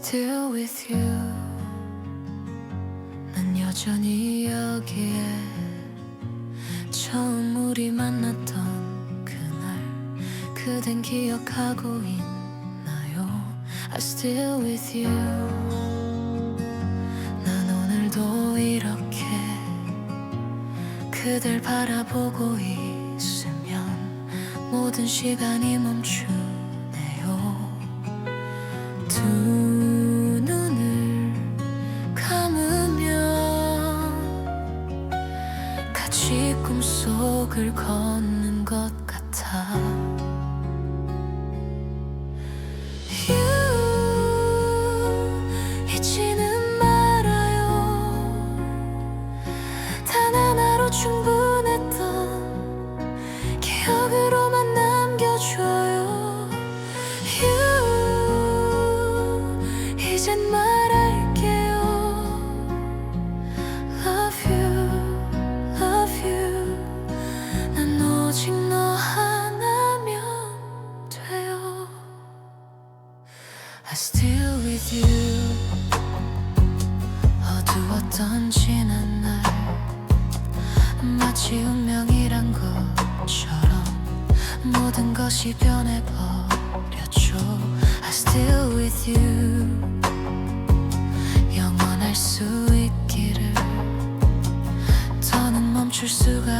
still with you. 난 여전히 여기에 처음 우리 만났던 그날 그댄 기억하고 있나요? I still with you. 난 오늘도 이렇게 그댈 바라보고 있으면 모든 시간이 멈추네요. 두 같이 꿈속을 걷는 것 같아 것이 변해버렸죠. I still with you. 영원할 수 있기를. 더는 멈출 수가